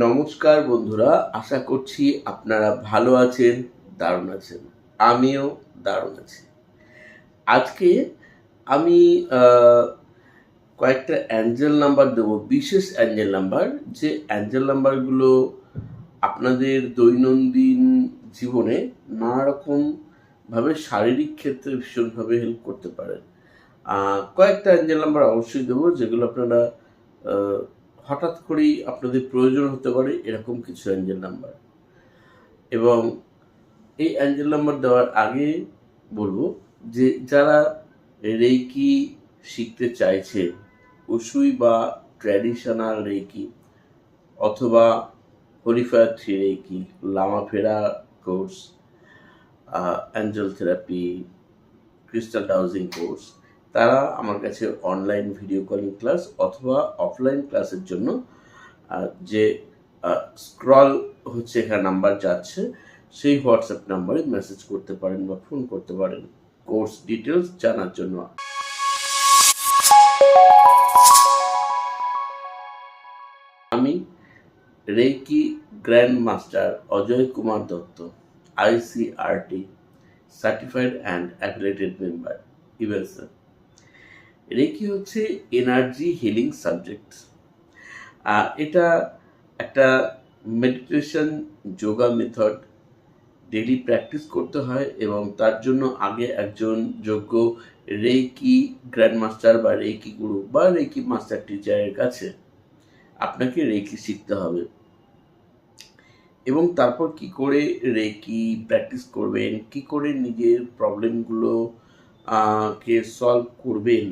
নমস্কার বন্ধুরা, আশা করছি আপনারা ভালো আছেন, দারুণ আছেন। আমিও দারুণ আছি। আজকে আমি কয়েকটা অ্যাঞ্জেল নাম্বার দেবো, বিশেষ অ্যাঞ্জেল নাম্বার। যে অ্যাঞ্জেল নাম্বারগুলো আপনাদের দৈনন্দিন জীবনে নানা রকম ভাবে শারীরিক ক্ষেত্রে ভীষণভাবে হেল্প করতে পারে। কয়েকটা অ্যাঞ্জেল নাম্বার অবশ্যই দেবো, যেগুলো আপনারা হঠাৎ করেই আপনাদের প্রয়োজন হতে পারে এরকম কিছু অ্যাঞ্জেল নাম্বার। এবং এই অ্যাঞ্জেল নাম্বার দেওয়ার আগে বলব যে যারা রেকি শিখতে চাইছে, উসুই বা ট্র্যাডিশনাল রেকি অথবা holy fire three reiki Lama Fera course angel therapy, crystal dowsing course তারা আমার কাছে অনলাইন ভিডিও কলিং ক্লাস অথবা অফলাইন ক্লাসের জন্য যে স্ক্রল হচ্ছে এখানে নাম্বার যাচ্ছে, সেই হোয়াটসঅ্যাপ নাম্বারে মেসেজ করতে পারেন বা ফোন করতে পারেন। কোর্স ডিটেলস জানার জন্য। আমি reiki grand master Ajay Kumar Dutta I C R T certified and affiliated member U S A reiki হচ্ছে? এনার্জি হিলিং সাবজেক্ট আর এটা একটা meditation yoga method daily practice করতে হয় এবং তার জন্য আগে একজন যোগ্য রেকি গ্র্যান্ড মাস্টার বা রেকি গুরু বা রেকি মাস্টার টিচারের কাছে আপনাকে রেকি শিখতে হবে। এবং তারপর কি করে রেকি প্র্যাকটিস করবেন? কি করে নিজের প্রবলেমগুলো কে সলভ করবেন?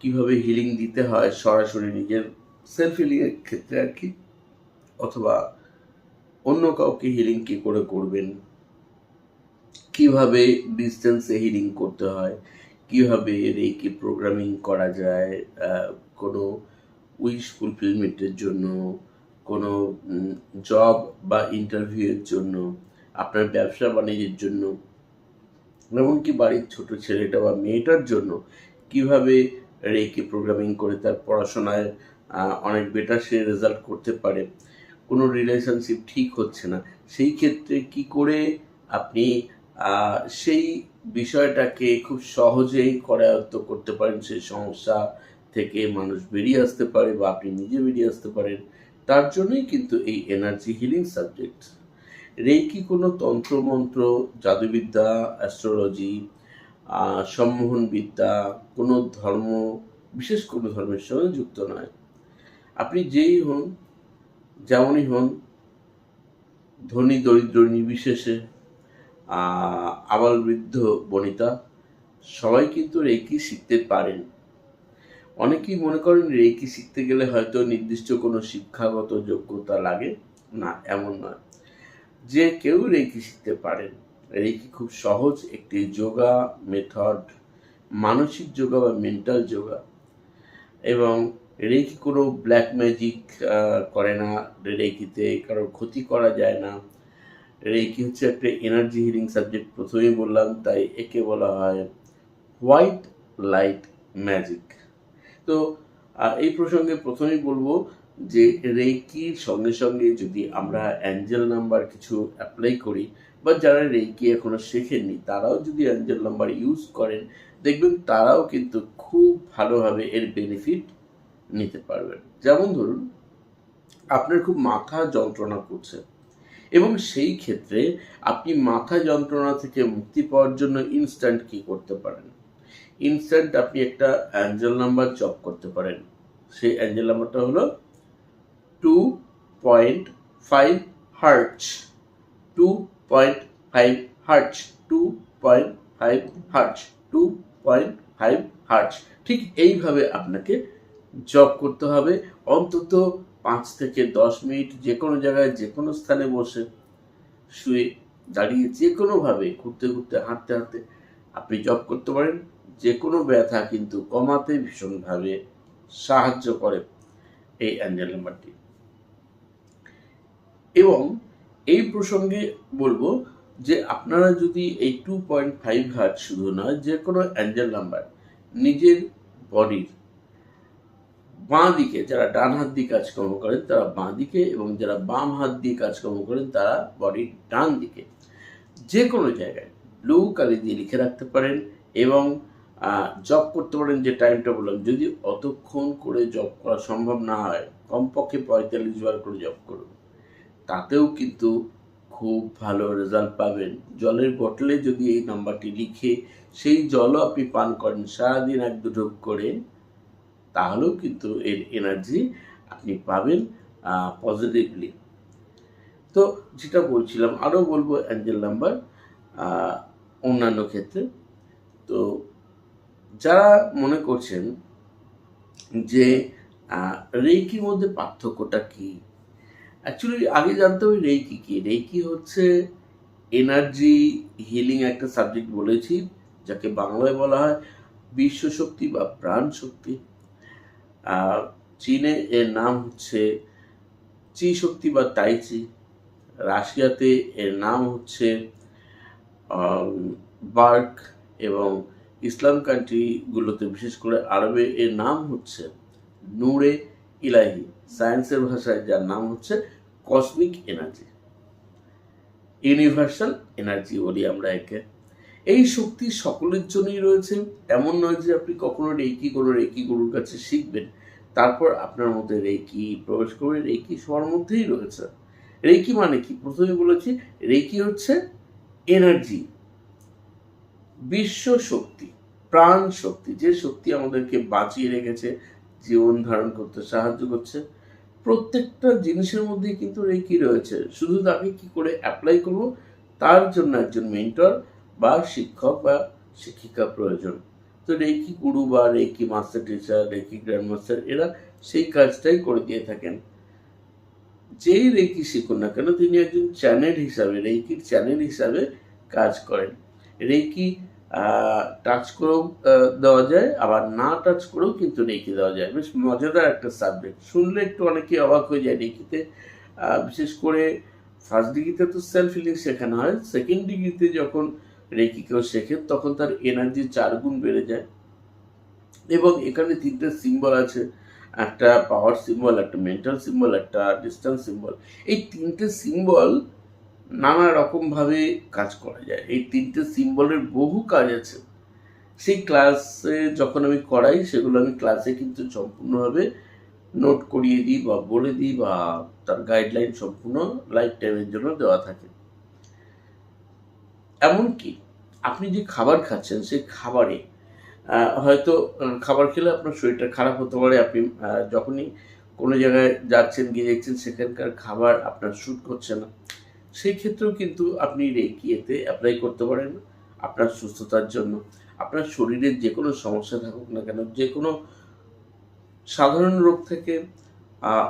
কীভাবে হিলিং দিতে হয় সরাসরি নিজের সেলফ হিলিংয়ের ক্ষেত্রে আর কি? অথবা অন্য কাউকে হিলিং কি করে করবেন? কীভাবে ডিস্টেন্সে হিলিং করতে হয়? কীভাবে রেকি প্রোগ্রামিং করা যায়? কোনো উইশ ফুলফিলমেন্টের জন্য, কোনো জব বা ইন্টারভিউয়ের জন্য, আপনার ব্যবসা বাণিজ্যের জন্য, এমনকি বাড়ির ছোট ছেলেটা বা মেয়েটার জন্য, কীভাবে রেকি প্রোগ্রামিং করে তার পড়াশোনায় অনেক বেটার সে রেজাল্ট করতে পারে। কোনো রিলেশনশিপ ঠিক হচ্ছে না। সেই ক্ষেত্রে কি করে আপনি সেই বিষয়টাকে খুব সহজেই করায়ত্ত করতে পারেন? সেই সমস্যা থেকে মানুষ বেরিয়ে আসতে পারে বা আপনি নিজে বেরিয়ে আসতে পারেন। তার জন্যই কিন্তু এই এনার্জি হিলিং সাবজেক্ট রেকি কোনো তন্ত্রমন্ত্র, জাদুবিদ্যা অ্যাস্ট্রোলজি সম্মোহন বিদ্যা কোনো ধর্ম, বিশেষ কোনো ধর্মের সঙ্গে যুক্ত নয়। আপনি যেই হন, যেমনই হন, ধনী, দরিদ্র, নির্বিশেষে আবাল বৃদ্ধ, বনিতা, সবাই কিন্তু রেকি শিখতে পারেন। অনেকেই মনে করেন রেকি শিখতে গেলে হয়তো নির্দিষ্ট কোনো শিক্ষাগত যোগ্যতা লাগে। না, এমন নয়। যে কেউ রেকি শিখতে পারেন। রেকি খুব সহজ একটি যোগা মেথড মানসিক যোগা বা মেন্টাল যোগা? এবং রেকি কোনো ব্ল্যাক ম্যাজিক করে না? রেকিতে কারোর ক্ষতি করা যায় না? রেকি হচ্ছে একটা এনার্জি হিলিং সাবজেক্ট প্রথমেই বললাম, তাই একে বলা হয় হোয়াইট লাইট ম্যাজিক তো এই প্রসঙ্গে প্রথমেই বলব যে রেকির সঙ্গে সঙ্গে যদি আমরা অ্যাঞ্জেল নাম্বার কিছু অ্যাপ্লাই করি বা যারা রেকি এখনও শেখেননি, তারাও যদি অ্যাঞ্জেল নাম্বার ইউজ করেন, দেখবেন তারাও কিন্তু খুব ভালোভাবে এর বেনিফিট নিতে পারবেন। যেমন ধরুন, আপনার খুব মাথা যন্ত্রণা করছে এবং সেই ক্ষেত্রে আপনি মাথা যন্ত্রণা থেকে মুক্তি পাওয়ার জন্য ইনস্ট্যান্ট কি করতে পারেন? ইনস্ট্যান্ট আপনি একটা অ্যাঞ্জেল নাম্বার জপ করতে পারেন। সেই অ্যাঞ্জেল নাম্বারটা হলো two point five hertz two point five hertz two point five hertz two point five hertz ঠিক এইভাবে আপনাকে জব করতে হবে। অন্তত পাঁচ থেকে দশ মিনিট যে কোনো জায়গায়, যে কোনো স্থানে বসে শুয়ে দাঁড়িয়ে যে কোনোভাবে ঘুরতে ঘুরতে, হাঁটতে হাঁটতে আপনি জব করতে পারেন। যে কোনো ব্যথা কিন্তু কমাতে ভীষণভাবে সাহায্য করে এই অ্যাঞ্জেল নাম্বারটি। এবং এই প্রসঙ্গে বলব যে আপনারা যদি এই টু পয়েন্ট ফাইভ হার্ট শুধু নয়, যে কোনো অ্যাঞ্জেল নাম্বার নিজের বডির বাঁ দিকে যারা ডান হাত দিয়ে কাজকর্ম করেন, তারা বাঁ দিকে এবং যারা বাম হাত দিয়ে কাজকর্ম করেন, তারা বডির ডান দিকে। যে কোনো জায়গায় ব্লু কালি দিয়ে লিখে রাখতে পারেন এবং জব করতে পারেন যে টাইমটা বললাম। যদি অতক্ষণ করে জব করা সম্ভব না হয়, কমপক্ষে পঁয়তাল্লিশ বার করে জব করুন। তাতেও কিন্তু খুব ভালো রেজাল্ট পাবেন। জলের বটলে যদি এই নাম্বারটি লিখে সেই জলও আপনি পান করেন, সারাদিন এক দুটো করে, তাহলেও কিন্তু এর এনার্জি আপনি পাবেন পজিটিভলি তো যেটা বলছিলাম, আরও বলব অ্যাঞ্জেল নাম্বার অন্যান্য ক্ষেত্রে। তো যারা মনে করছেন যে রেইকির মধ্যে পার্থক্যটা কি? অ্যাকচুয়ালি আগে জানতে হবে রেইকি কি? রেইকি হচ্ছে এনার্জি হিলিং একটা সাবজেক্ট বলেছি, যাকে বাংলায় বলা হয় বিশ্ব শক্তি বা প্রাণ শক্তি। চীনে এর নাম হচ্ছে চি শক্তি বা তাইচি রাশিয়াতে এর নাম হচ্ছে বার্ক এবং ইসলাম কান্ট্রিগুলোতে বিশেষ করে আরবে এর নাম হচ্ছে নূরে। ইলাহি সায়েন্সের ভাষায় যার নাম হচ্ছে কসমিক এনার্জি ইউনিভার্সাল এনার্জি বলি আমরা একে। এই শক্তি সকলের জন্যই রয়েছে, এমন নয় যে আপনি কখনো রেকি কোনো রেকি গরুর কাছে শিখবেন, তারপর আপনার মধ্যে রেকি প্রবেশ করবে রেকি সবার মধ্যেই রয়েছে। রেকি মানে কি? প্রথমে বলেছি রেকি হচ্ছে এনার্জি বিশ্ব শক্তি, প্রাণ শক্তি, যে শক্তি আমাদেরকে বাঁচিয়ে রেখেছে জীবন ধারণ করতে সাহায্য করছে। প্রত্যেকটা জিনিসের মধ্যেই কিন্তু রেকি রয়েছে? শুধু তাকে কি করে অ্যাপ্লাই করব? তার জন্য একজন মেন্টর বা শিক্ষক বা শিক্ষিকা প্রয়োজন। তো রেকি গুরু বা reiki master teacher reiki grand master এরা সেই কাজটাই করে দিয়ে থাকেন। যেই রেকি শিখুন না কেন, তিনি একজন চ্যানেল হিসাবে রেকির চ্যানেল হিসাবে কাজ করেন। রেকি টাচ করেও দেওয়া যায়, আবার না টাচ করেও কিন্তু রেকি দেওয়া যায়। বেশ মজাদার একটা সাবজেক্ট শুনলে একটু অনেকে অবাক হয়ে যায় রেকিতে বিশেষ করে ফার্স্ট ডিগ্রিতে তো সেলফ ফিলিং শেখানো হয় সেকেন্ড ডিগ্রিতে যখন রেকি কেউ শেখে, তখন তার এনার্জি চার গুণ বেড়ে যায়। এবং এখানে তিনটে সিম্বল আছে, একটা পাওয়ার সিম্বল একটা মেন্টাল সিম্বল একটা ডিস্টেন্স সিম্বল এই তিনটে সিম্বল নানা রকমভাবে কাজ করা যায়। এই তিনটে সিম্বলের বহু কাজ আছে। সেই ক্লাসে যখন আমি করাই, সেগুলো আমি ক্লাসে কিন্তু সম্পূর্ণভাবে নোট করিয়ে দিই বা বলে দিই বা তার গাইডলাইন সম্পূর্ণ লাইফ টাইমের জন্য দেওয়া থাকে। এমনকি আপনি যে খাবার খাচ্ছেন, সেই খাবারে হয়তো খাবার খেলে আপনার শরীরটা খারাপ হতে পারে। আপনি যখনই কোনো জায়গায় যাচ্ছেন, গিয়ে দেখছেন, সেখানকার খাবার আপনার শ্যুট করছে না। সেই ক্ষেত্রেও কিন্তু আপনি রেকি এতে অ্যাপ্লাই করতে পারেন। আপনার সুস্থতার জন্য, আপনার শরীরের যে কোনো সমস্যা থাকুক না কেন যে কোনো সাধারণ রোগ থেকে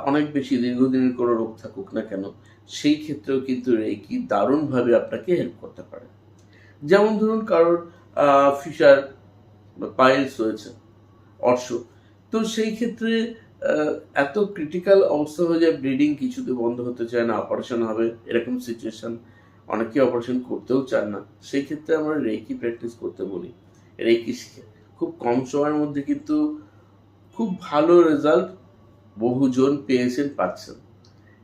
অনেক বেশি দীর্ঘদিনের কোনো রোগ থাকুক না কেন, সেই ক্ষেত্রেও কিন্তু রেকি দারুণভাবে আপনাকে হেল্প করতে পারে। যেমন ধরুন কারোর ফিশার পায়েলস রয়েছে অর্শ তো সেই ক্ষেত্রে এত ক্রিটিক্যাল অবস্থা হয়ে যায় ব্লিডিং কিছুতে বন্ধ হতে চায় না অপারেশন হবে, এরকম সিচুয়েশান অনেকে অপারেশন করতেও চান না। সেই ক্ষেত্রে আমরা রেকি প্র্যাকটিস করতে বলি। রেকি শিখে। খুব কম সময়ের মধ্যে কিন্তু খুব ভালো রেজাল্ট বহুজন পেয়েছেন পাচ্ছেন।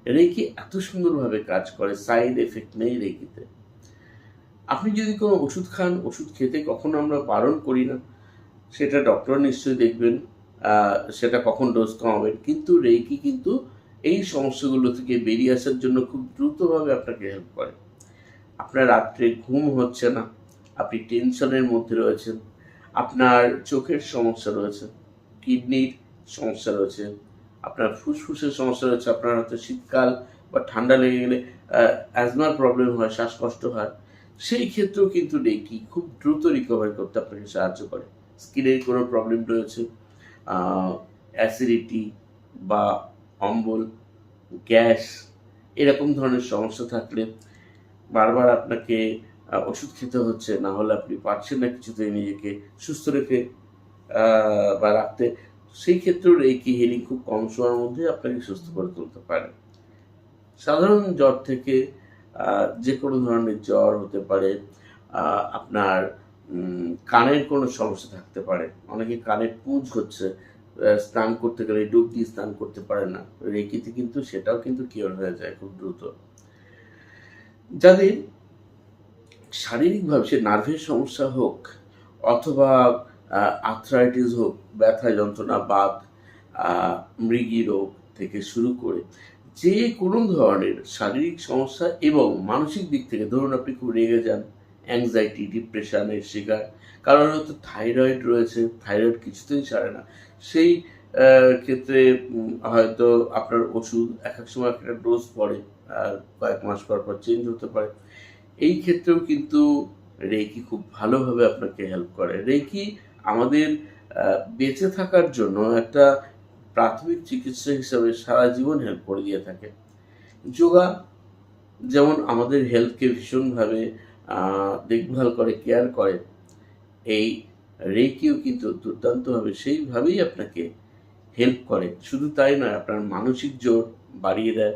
রেকি এত সুন্দরভাবে কাজ করে সাইড এফেক্ট নেই রেকিতে আপনি যদি কোনো ওষুধ খান, ওষুধ খেতে কখনো আমরা বারণ করি না, সেটা ডক্টর নিশ্চয়ই দেখবেন। সেটা কখন ডোজ কমাবেন। কিন্তু রেকি কিন্তু এই সমস্যাগুলো থেকে বেরিয়ে আসার জন্য খুব দ্রুতভাবে আপনাকে হেল্প করে। আপনার রাত্রে ঘুম হচ্ছে না, আপনি টেনশনের মধ্যে রয়েছেন, আপনার চোখের সমস্যা রয়েছে কিডনির সমস্যা রয়েছে, আপনার ফুসফুসের সমস্যা রয়েছে, আপনার হয়তো শীতকাল বা ঠান্ডা লেগে গেলে অ্যাজমার প্রবলেম হয়, শ্বাসকষ্ট হয়, সেই ক্ষেত্রেও কিন্তু রেকি খুব দ্রুত রিকভারি করতে আপনাকে সাহায্য করে। স্কিনের কোনো প্রবলেম রয়েছে অ্যাসিডিটি বা অম্বল, গ্যাস, এরকম ধরনের সমস্যা থাকলে বারবার আপনাকে ওষুধ খেতে হচ্ছে, না হলে আপনি পারছেন না কিছুতে নিজেকে সুস্থ রেখে বা রাখতে। সেই ক্ষেত্রেও রেকি হিলিং খুব কম সময়ের মধ্যে আপনাকে সুস্থ করে তুলতে পারে। সাধারণ জ্বর থেকে যে কোনো ধরনের জ্বর হতে পারে আপনার কানের কোনো সমস্যা থাকতে পারে। অনেকে কানে পুঁজ হচ্ছে স্নান করতে গেলে ডুব দিয়ে স্নান করতে পারে না। রেকিতে কিন্তু সেটাও কিন্তু কিওর হয়ে যায় খুব দ্রুত। যাদের শারীরিকভাবে সে নার্ভের সমস্যা হোক অথবা আর্থ্রাইটিস হোক ব্যথা যন্ত্রণা আহ, মৃগী রোগ থেকে শুরু করে যে কোনো ধরনের শারীরিক সমস্যা এবং মানসিক দিক থেকে ধরুন আপনি খুব রেগে যান অ্যাংজাইটি ডিপ্রেশনের শিকার। কারণ হয়তো থাইরয়েড রয়েছে থাইরয়েড কিছুতেই সারে না। সেই ক্ষেত্রে হয়তো আপনার ওষুধ, এক এক সময় একটা ডোজ পড়ে, আর কয়েক মাস পর পর চেঞ্জ হতে পারে। এই ক্ষেত্রেও কিন্তু রেকি খুব ভালোভাবে আপনাকে হেল্প করে। রেকি আমাদের বেঁচে থাকার জন্য একটা প্রাথমিক চিকিৎসা হিসাবে সারা জীবন হেল্প করে দিয়ে থাকে। যোগা যেমন আমাদের হেলথকে ভীষণভাবে দেখভাল করে কেয়ার করে, এই রেকিও কিন্তু দুর্দান্তভাবে সেইভাবেই আপনাকে হেল্প করে। শুধু তাই নয়, আপনার মানসিক জোর বাড়িয়ে দেয়,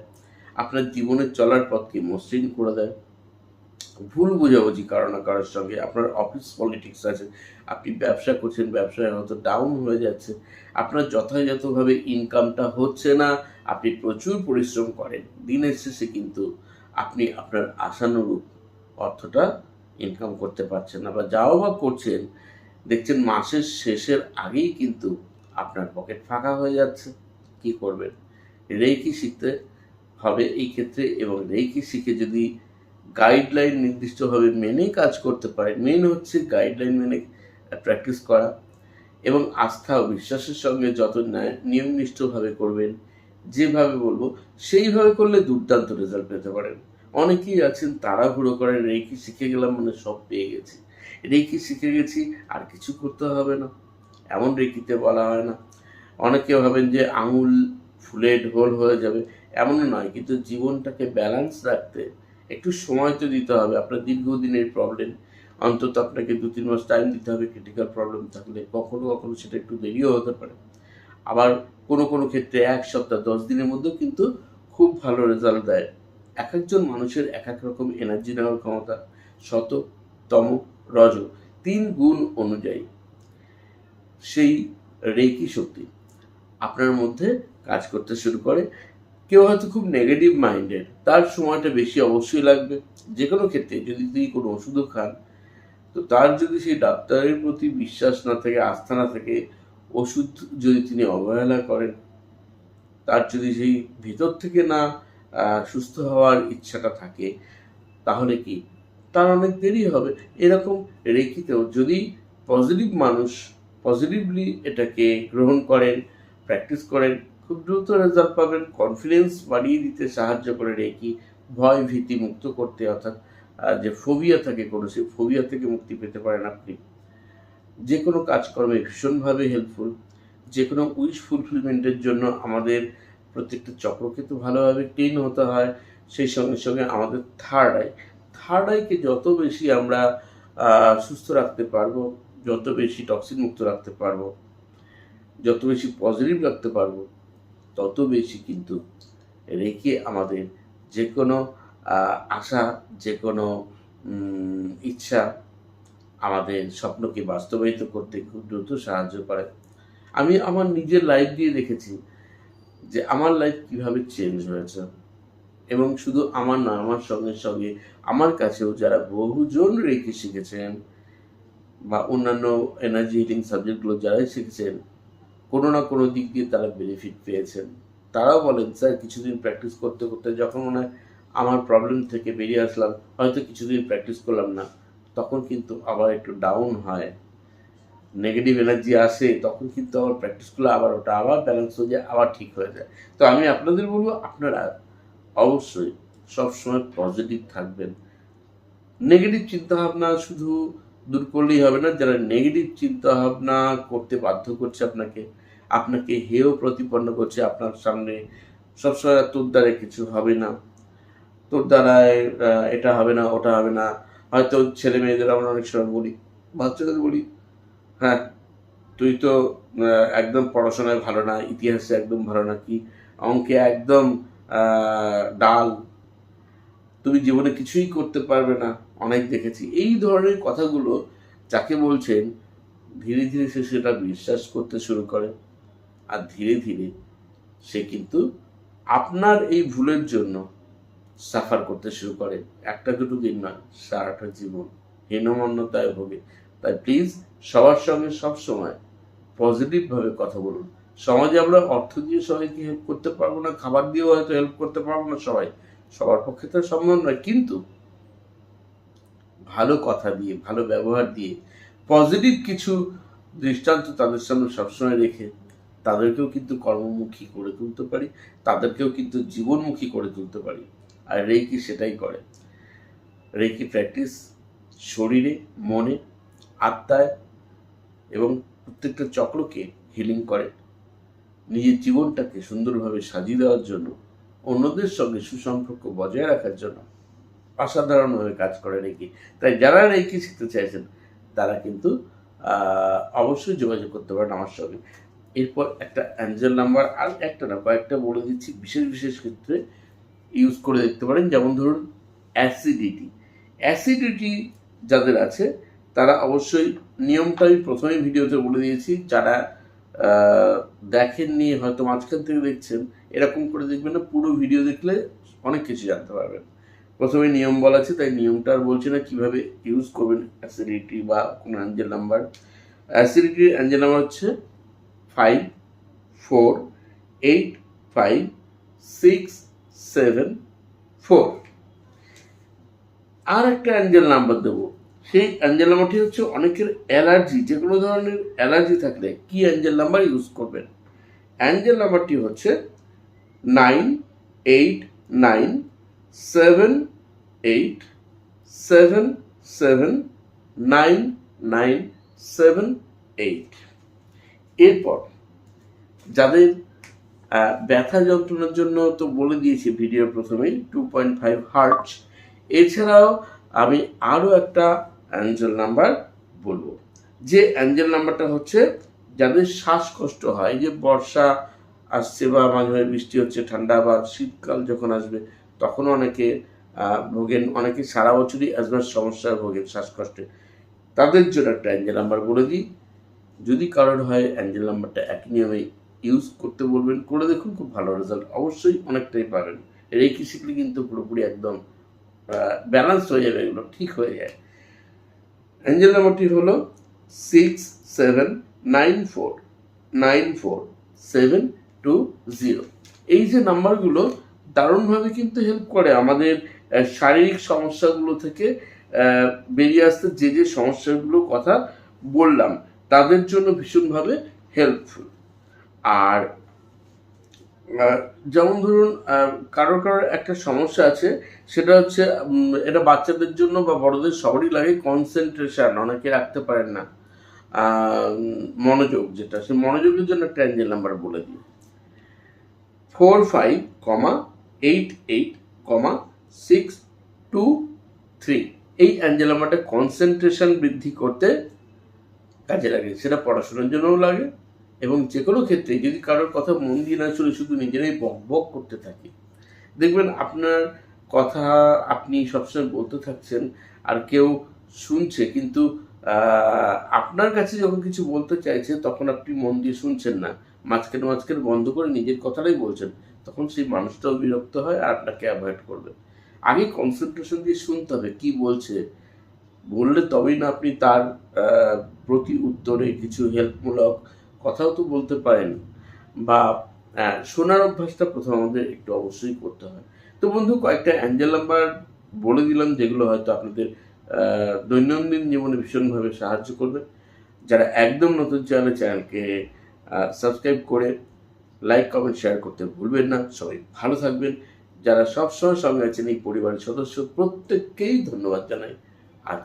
আপনার জীবনের চলার পথকে মসৃণ করে দেয়। ভুল বোঝাবুঝি কারও না কারোর সঙ্গে, আপনার অফিস পলিটিক্স আছে, আপনি ব্যবসা করছেন, ব্যবসায় হয়তো ডাউন হয়ে যাচ্ছে, আপনার যথাযথভাবে ইনকামটা হচ্ছে না, আপনি প্রচুর পরিশ্রম করেন। দিনের শেষে কিন্তু আপনি আপনার আশানুরূপ অর্থটা ইনকাম করতে পারছেন না বা যাও বা করছেন, দেখছেন মাসের শেষের আগেই কিন্তু আপনার পকেট ফাঁকা হয়ে যাচ্ছে। কি করবেন? রেকি শিখতে হবে এই ক্ষেত্রে এবং রেকি শিখে যদি গাইডলাইন নির্দিষ্টভাবে মেনে কাজ করতে পারেন মেন হচ্ছে গাইডলাইন মেনে প্র্যাকটিস করা এবং আস্থা ও বিশ্বাসের সঙ্গে যত ন্যায়- নিয়মনিষ্ঠভাবে করবেন, যেভাবে বলব সেইভাবে করলে দুর্দান্ত রেজাল্ট পেতে পারেন। অনেকেই আছেন, তাড়াহুড়ো করেন রেকি শিখে গেলাম মানে সব পেয়ে গেছি। রেকি শিখে গেছি, আর কিছু করতে হবে না। এমন রেকিতে বলা হয় না। অনেকে ভাবেন যে আঙুল ফুলে ঢোল হয়ে যাবে, এমনও নয়। কিন্তু জীবনটাকে ব্যালেন্স রাখতে একটু সময় তো দিতে হবে। আপনার দীর্ঘদিনের প্রবলেম অন্তত আপনাকে দু, তিন মাস টাইম দিতে হবে। ক্রিটিক্যাল প্রবলেম থাকলে কখনো কখনো সেটা একটু দেরিও হতে পারে। আবার কোনো কোনো ক্ষেত্রে এক সপ্তাহ, দশ দিনের মধ্যেও কিন্তু খুব ভালো রেজাল্ট দেয়। এক একজন মানুষের এক এক রকম এনার্জি নেওয়ার ক্ষমতা শত তম রজ তিন গুণ অনুযায়ী। সেই রেকি শক্তি আপনার মধ্যে কাজ করতে শুরু করে। কেউ হয়তো খুব নেগেটিভ মাইন্ডেড তার সময়টা বেশি অবশ্যই লাগবে। যে কোনো ক্ষেত্রে যদি তিনি কোনো ওষুধও খান, তো তার যদি সেই ডাক্তারের প্রতি বিশ্বাস না থাকে, আস্থা না থাকে, ওষুধ যদি তিনি অবহেলা করেন, তার যদি সেই ভিতর থেকে না সুস্থ হওয়ার ইচ্ছাটা থাকে, তাহলে কি? তার অনেক দেরি হবে। এরকম রেখিতেও যদি পজিটিভ মানুষ পজিটিভলি এটাকে গ্রহণ করেন প্র্যাকটিস করেন, খুব দ্রুত রেজাল্ট পাবেন কনফিডেন্স বাড়িয়ে দিতে সাহায্য করে রেখি ভয় ভীতি মুক্ত করতে, অর্থাৎ যে ফোবিয়া থাকে কোনো, সেই ফোবিয়া থেকে মুক্তি পেতে পারেন আপনি। যে কোনো কাজকর্মে ভীষণভাবে হেল্পফুল যে কোনো উইশ ফুলফিলমেন্টের জন্য আমাদের প্রত্যেকটা চক্রকে তো ভালোভাবে ক্লিন হতে হয়। সেই সঙ্গে সঙ্গে আমাদের থার্ড আই থার্ড আইকে যত বেশি আমরা সুস্থ রাখতে পারব, যত বেশি টক্সিন মুক্ত রাখতে পারব, যত বেশি পজিটিভ রাখতে পারব, তত বেশি কিন্তু রেখে আমাদের যে কোনো আশা যে কোনো ইচ্ছা আমাদের স্বপ্নকে বাস্তবায়িত করতে খুব দ্রুত সাহায্য করে। আমি আমার নিজের লাইফ দিয়ে দেখেছি যে আমার লাইফ কীভাবে চেঞ্জ হয়েছে। এবং শুধু আমার নয় আমার সঙ্গে সঙ্গে আমার কাছেও যারা বহুজন রেখে শিখেছেন বা অন্যান্য এনার্জি হিটিং সাবজেক্টগুলো যারাই শিখেছেন, কোনো না কোনো দিক দিয়ে তারা বেনিফিট পেয়েছেন। তারাও বলেন, স্যার, কিছুদিন প্র্যাকটিস করতে করতে যখন মনে আমার প্রবলেম থেকে বেরিয়ে আসলাম, হয়তো কিছুদিন প্র্যাকটিস করলাম না। তখন কিন্তু আবার একটু ডাউন হয়। নেগেটিভ এনার্জি আসে, তখন কিন্তু আবার প্র্যাকটিসগুলো আবার ওটা আবার ব্যালেন্স হয়ে যায়, আবার ঠিক হয়ে যায়। তো আমি আপনাদের বলব, আপনারা অবশ্যই সবসময় পজিটিভ থাকবেন। নেগেটিভ চিন্তাভাবনা শুধু দূর করলেই হবে না, যারা নেগেটিভ চিন্তাভাবনা করতে বাধ্য করছে আপনাকে আপনাকে হেয় প্রতিপন্ন করছে, আপনার সামনে সবসময় তোর দ্বারা কিছু হবে না। তোর দ্বারায় এটা হবে না, ওটা হবে না। হয়তো ছেলে মেয়েদের আমরা অনেক সময় বলি, বাচ্চাদের বলি হ্যাঁ তুই তো একদম পড়াশোনায় ভালো না, ইতিহাসে একদম ভালো না, কি অঙ্কে একদম ডাল। তুমি জীবনে কিছুই করতে পারবে না, অনেক দেখেছি। এই ধরনের কথাগুলো যাকে বলছেন, ধীরে ধীরে সে সেটা বিশ্বাস করতে শুরু করে। আর ধীরে ধীরে সে কিন্তু আপনার এই ভুলের জন্য সাফার করতে শুরু করে। একটা দুটো দিন নয়, সারাটা জীবন। হীনমন্যতায় ভোগে। তাই প্লিজ সবার সঙ্গে সব সময় পজিটিভভাবে কথা বলুন। সমাজে আমরা অর্থ দিয়ে সবাইকে হেল্প করতে পারব না, খাবার দিয়েও হয়তো হেল্প করতে পারব না সবাই। সবার পক্ষে তো সম্ভব নয়, কিন্তু ভালো কথা দিয়ে, ভালো ব্যবহার দিয়ে পজিটিভ কিছু দৃষ্টান্ত তাদের সামনে সবসময় রেখে তাদেরকেও কিন্তু কর্মমুখী করে তুলতে পারি, তাদেরকেও কিন্তু জীবনমুখী করে তুলতে পারি। আর রেকি সেটাই করে। রেকি প্র্যাকটিস শরীরে, মনে, আত্মায় এবং প্রত্যেকটা চক্রকে হিলিং করে। নিজের জীবনটাকে সুন্দরভাবে সাজিয়ে দেওয়ার জন্য, অন্যদের সঙ্গে সুসম্পর্ক বজায় রাখার জন্য অসাধারণভাবে কাজ করে রেকি তাই যারা রেকি শিখতে চাইছেন, তারা কিন্তু অবশ্যই যোগাযোগ করতে পারেন আমার সঙ্গে। এরপর একটা অ্যাঞ্জেল নাম্বার আর একটা না, কয়েকটা বলে দিচ্ছি। বিশেষ বিশেষ ক্ষেত্রে ইউজ করে দেখতে পারেন। যেমন ধরুন অ্যাসিডিটি অ্যাসিডিটি যাদের আছে, তারা অবশ্যই নিয়মটা আমি প্রথমে ভিডিওতে বলে দিয়েছি, যারা দেখেননি, হয়তো মাঝখান থেকে দেখছেন, এরকম করে দেখবেন না, পুরো ভিডিও দেখলে অনেক কিছু জানতে পারবেন। প্রথমে নিয়ম বলা আছে, তাই নিয়মটা আর বলছি না কীভাবে ইউজ করবেন অ্যাসিডিটি বা কোনো অ্যাঞ্জেল নাম্বার অ্যাসিডিটির অ্যাঞ্জেল নাম্বার হচ্ছে five four eight five six seven four আর একটা অ্যাঞ্জেল নাম্বার দেবো। সেই অ্যাঞ্জেল নাম্বারটি হচ্ছে অনেকের অ্যালার্জি, যে কোনো ধরনের অ্যালার্জি থাকলে কি অ্যাঞ্জেল নাম্বার ইউজ করবেন? অ্যাঞ্জেল নাম্বারটি হচ্ছে nine eight nine seven eight seven seven nine nine seven eight. এরপর, যাদের ব্যথা যন্ত্রণার জন্য তো বলে দিয়েছি ভিডিওর প্রথমেই টু পয়েন্ট ফাইভ হার্ট এছাড়াও আমি আরও একটা অ্যাঞ্জেল নাম্বার বলব। যে অ্যাঞ্জেল নাম্বারটা হচ্ছে, যাদের শ্বাসকষ্ট হয়, যে বর্ষা আসছে বা মাঝে মাঝে বৃষ্টি হচ্ছে, ঠান্ডা বা শীতকাল যখন আসবে তখন অনেকে ভোগেন, অনেকে সারা বছরই অ্যাজমার সমস্যায় ভোগেন শ্বাসকষ্টে। তাদের জন্য একটা অ্যাঞ্জেল নাম্বার বলে দিই। যদি কারোর হয়, অ্যাঞ্জেল নাম্বারটা একই নিয়মে ইউজ করতে বলবেন, করে দেখুন, খুব ভালো রেজাল্ট। অবশ্যই অনেকটাই পাবেন। রেকি শিখলে কিন্তু পুরোপুরি একদম ব্যালেন্স হয়ে যাবে, এগুলো ঠিক হয়ে যায়। অ্যাঞ্জেল নাম্বারটি হলো six seven nine four nine four seven two zero এই যে নাম্বারগুলো দারুণভাবে কিন্তু হেল্প করে আমাদের শারীরিক সমস্যাগুলো থেকে বেরিয়ে আসতে যে যে সমস্যাগুলোর কথা বললাম, তাদের জন্য ভীষণভাবে হেল্পফুল আর যেমন ধরুন কারোর কারোর একটা সমস্যা আছে, সেটা হচ্ছে এটা বাচ্চাদের জন্য বা বড়দের সবারই লাগে কনসেন্ট্রেশন অনেকে রাখতে পারেন না। মনোযোগ যেটা, সে মনোযোগের জন্য একটা অ্যাঞ্জেল নাম্বার বলে দিই। Four five comma eight eight comma six two three এই অ্যাঞ্জেল নাম্বারটা কনসেন্ট্রেশন বৃদ্ধি করতে কাজে লাগে, সেটা পড়াশোনার জন্যও লাগে এবং যে কোনো ক্ষেত্রে যদি কারোর কথা মন দিয়ে না চলে শুধু নিজেরাই বক বক করতে থাকে, দেখবেন আপনার কথা আপনি সবসময় বলতে থাকছেন আর কেউ শুনছে, কিন্তু আপনার কাছে যখন কিছু বলতে চাইছে তখন আপনি মন দিয়ে শুনছেন না। মাঝখানে মাঝখানে বন্ধ করে নিজের কথাটাই বলছেন, তখন সেই মানুষটাও বিরক্ত হয় আর আপনাকে অ্যাভয়েড করবে। আগে কনসেন্ট্রেশন দিয়ে শুনতে হবে কি বলছে। বললে তবেই না আপনি তার প্রতি উত্তরে কিছু হেল্পমূলক কথাও তো বলতে পারেন। বা শোনার অভ্যাসটা প্রথম আমাদের একটু অবশ্যই করতে হয়। তো বন্ধু, কয়েকটা অ্যাঞ্জেল নাম্বার বলে দিলাম, যেগুলো হয়তো আপনাদের দৈনন্দিন জীবনে ভীষণভাবে সাহায্য করবে। যারা একদম নতুন চ্যানেল চ্যানেলকে সাবস্ক্রাইব করে লাইক কমেন্ট শেয়ার করতে ভুলবেন না। সবাই ভালো থাকবেন। যারা সবসময় সঙ্গে আছেন, এই পরিবারের সদস্য, প্রত্যেককেই ধন্যবাদ জানাই। আর